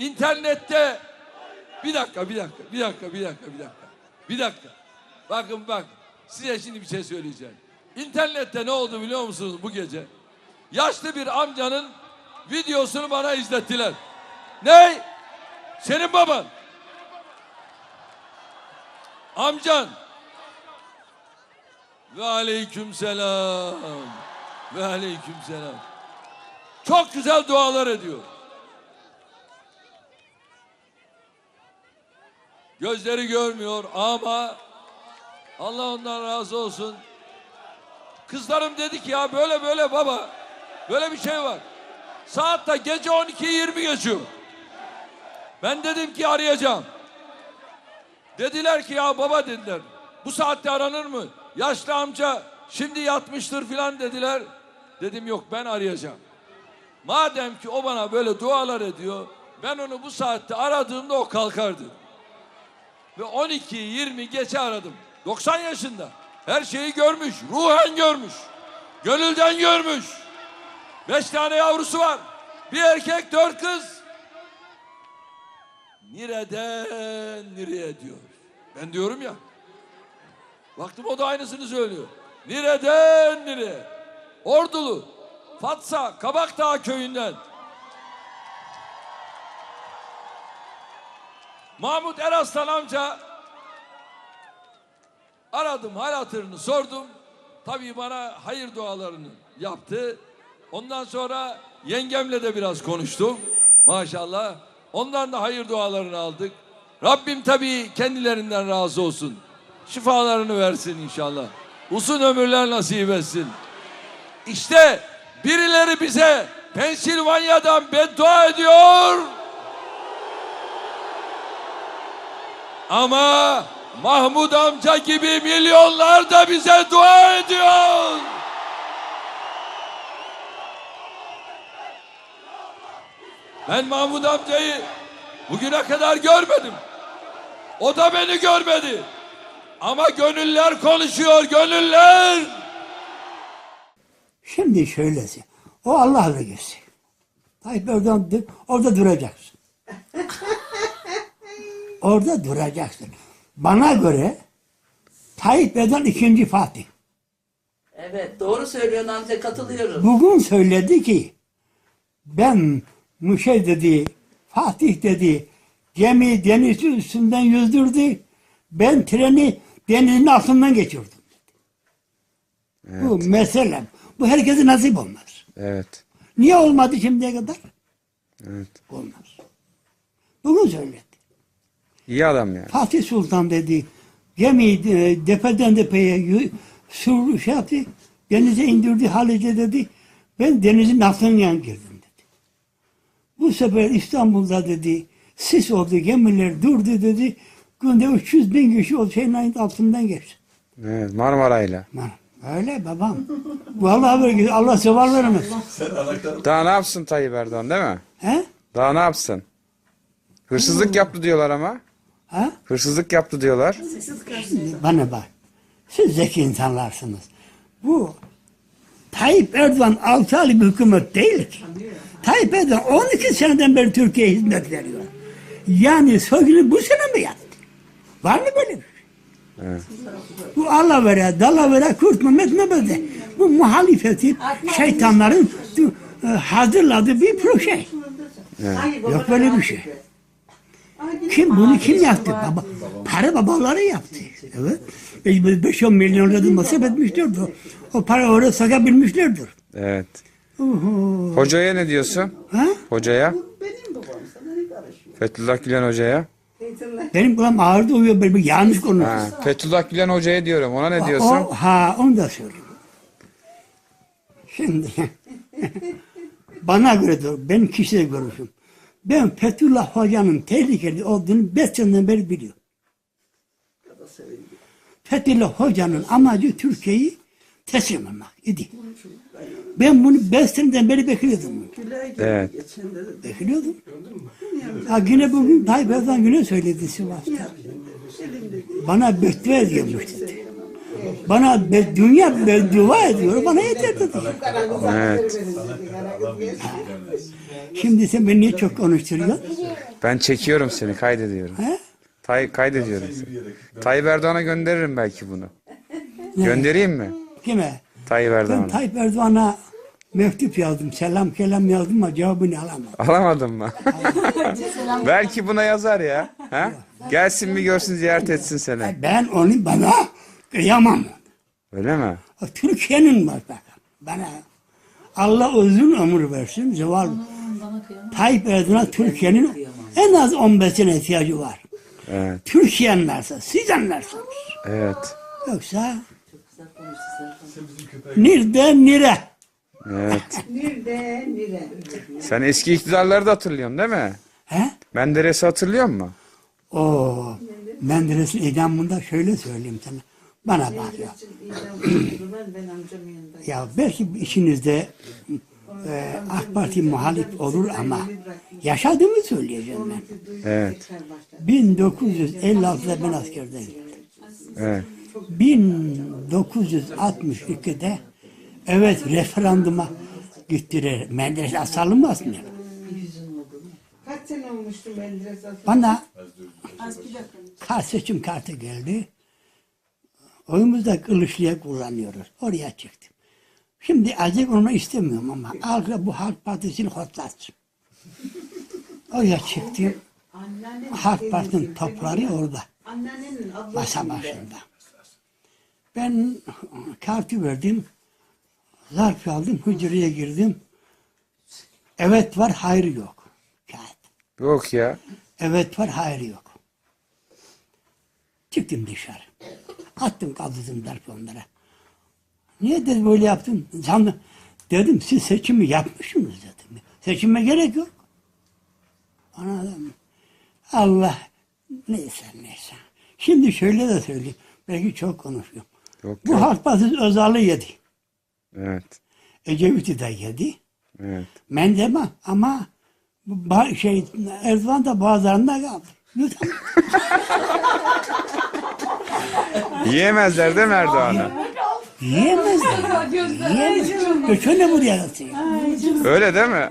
internette bir dakika, bir dakika, bir dakika, bir dakika, bir dakika. Bir dakika. Bakın bak. Size şimdi bir şey söyleyeceğim. İnternette ne oldu biliyor musunuz bu gece? Yaşlı bir amcanın videosunu bana izlettiler. Ne? Senin baban. Amcan. Ve aleyküm selam. Ve aleyküm selam. Çok güzel dualar ediyor. Gözleri görmüyor ama Allah ondan razı olsun. Kızlarım dedi ki ya böyle böyle baba. Böyle bir şey var. Saat da gece 12'yi 20 geçiyor. Ben dedim ki arayacağım. Dediler ki ya baba dediler. Bu saatte aranır mı? Yaşlı amca şimdi yatmıştır filan dediler. Dedim yok ben arayacağım. Madem ki o bana böyle dualar ediyor. Ben onu bu saatte aradığımda o kalkardı. Ve 12 20 geçe aradım. 90 yaşında. Her şeyi görmüş, ruhen görmüş. Gönülden görmüş. Beş tane yavrusu var. Bir erkek, dört kız. Nereden nereye diyor. Ben diyorum ya. Baktım o da aynısını söylüyor. Nereden nereye? Ordulu, Fatsa, Kabakdağ köyünden. Mahmut Eraslan amca aradım hal hatırını sordum. Tabii bana hayır dualarını yaptı. Ondan sonra yengemle de biraz konuştum. Maşallah. Ondan da hayır dualarını aldık. Rabbim tabii kendilerinden razı olsun. Şifalarını versin inşallah. Uzun ömürler nasip etsin. İşte birileri bize Pensilvanya'dan beddua ediyor. Ama Mahmud amca gibi milyonlar da bize dua ediyor. Ben Mahmud amcayı bugüne kadar görmedim. O da beni görmedi. Ama gönüller konuşuyor, gönüller. Şimdi şöylesi. O Allah vergisi. Tayyip Erdoğan orada duracaksın. Orada duracaksın. Bana göre Tayyip Erdoğan ikinci Fatih. Evet doğru söylüyorsun amca katılıyorum. Bugün söyledi ki ben Muşe dedi, Fatih dedi, gemi deniz üstünden yüzdürdü. Ben treni denizin altından geçirdim. Bu mesele. Bu herkese nasip olmaz. Evet. Niye olmadı şimdiye kadar? Evet. Olmaz. Bunu söyledi. İyi adam yani. Fatih Sultan dedi, gemiyi e, depeden depeye yü- sur şey yaptı, denize indirdi Halice dedi. Ben denizin altından girdim dedi. Bu sefer İstanbul'da dedi, sis oldu, gemiler durdu dedi. Günde 300 bin kişi o şeyin altından geçti. Evet. Marmaray'la. Lan, Öyle babam. Vallahi böyle Allah seval vermez. Daha ne yapsın Tayyip Erdoğan değil mi? He? Daha ne yapsın? Hırsızlık yaptı diyorlar ama. Ha? Hırsızlık yaptı diyorlar. Bana bak. Siz zeki insanlarsınız. Bu Tayyip Erdoğan 6 aylık bir hükümet değil ki. Tayyip Erdoğan 12 seneden beri Türkiye'ye hizmet veriyor. Yani soygunu bu sene mi yaptı? Var mı böyle bir şey? Evet. Bu Allah vere, dala vere, Kürt Mehmet Mehmet'e. Bu muhalefetin, şeytanların e, hazırladığı bir proje. Yok böyle bir şey. Kim bunu kim yaptı? Baba, para babaları yaptı. Evet. 5-10 milyon lira masraf etmişlerdir. O para oraya sakabilmişlerdir. Evet. Uhu. Hocaya ne diyorsun? Ha? Hocaya? Benim babam sana ne karışıyor? Fethullah Gülen hocaya. Benim kulağım ağrıdı uyuyor. Böyle bir yanlış konu. Ha, Fethullah Gülen hocaya diyorum. Ona ne O, diyorsun? ha onu da söyleyeyim. Şimdi bana göre de ben kişisel görüşüm. Ben Fethullah Hoca'nın tehlikeli olduğunu beş seneden beri biliyorum. Fethullah Hoca'nın amacı Türkiye'yi teslim almak idi. Ben bunu beş seneden beri bekliyordum. Evet. Bekliyordum. Ha yine bugün Tayyip Erdoğan yine söyledi Sivas'ta. Bana beddua ediyormuş dedi. Bana be, dünya beddua ediyor, bana yeter dedi. Evet. Şimdi sen beni niye çok konuşturuyorsun? Ben çekiyorum seni kaydediyorum. He? Tay kaydediyorum seni. Tayyip Erdoğan'a gönderirim belki bunu. Göndereyim mi? Kime? Tayyip Ben Erdoğan'a. Tayyip Erdoğan'a mektup yazdım. Selam kelam yazdım ama cevabını alamadım. Alamadın mı? belki buna yazar ya. Ha? Gelsin bir görsün ziyaret etsin seni. Ben onu bana kıyamam. Öyle mi? Türkiye'nin var bakın. Bana Allah uzun ömür versin. Zeval Tayyip Erdoğan Türkiye'nin en az 15 sene ihtiyacı var. Evet. Türkiye anlarsa, siz anlarsınız. Evet. Yoksa nerede nere? Evet. Nerede, nere? Sen eski iktidarları da hatırlıyorsun değil mi? He? Menderes'i hatırlıyor musun? O Menderes'in idamında şöyle söyleyeyim sana. Bana bak ya. belki içinizde e, AK Parti muhalif olur ama yaşadığımı söyleyeceğim ben. Evet. 1956'da ben askerdeyim. Evet. 1962'de evet referanduma gittiler. Menderes asılmaz mı? Kaç sene olmuştu Menderes? Bana kart seçim kartı geldi. Oyumuzda Kılıçlı'ya kullanıyoruz. Oraya çıktım. Şimdi azıcık onu istemiyorum ama halkla bu Halk Partisi'ni hotlatsın. Oraya çıktım. Halk Partisi'nin topları orada. Masa başında. Ben kartı verdim. Zarf aldım. Hücreye girdim. Evet var, hayır yok. Kağıt. Yok ya. Evet var, hayır yok. Çıktım dışarı. Attım kaldırdım zarfı onlara. Niye dedi böyle yaptın? Sandım. Dedim siz seçimi yapmışsınız dedim. Seçime gerek yok. Anladım. Allah neyse neyse. Şimdi şöyle de söyleyeyim. Belki çok konuşuyorum. Yok Bu yok. Halk Partisi Özal'ı yedi. Evet. Ecevit'i de yedi. Evet. Mendeba ama şey Erdoğan da bazılarında kaldı. Lütfen. Yiyemezler değil mi Erdoğan'ı? Yiyemezler. Yiyemez. Göçene buraya atıyor. Öyle değil mi?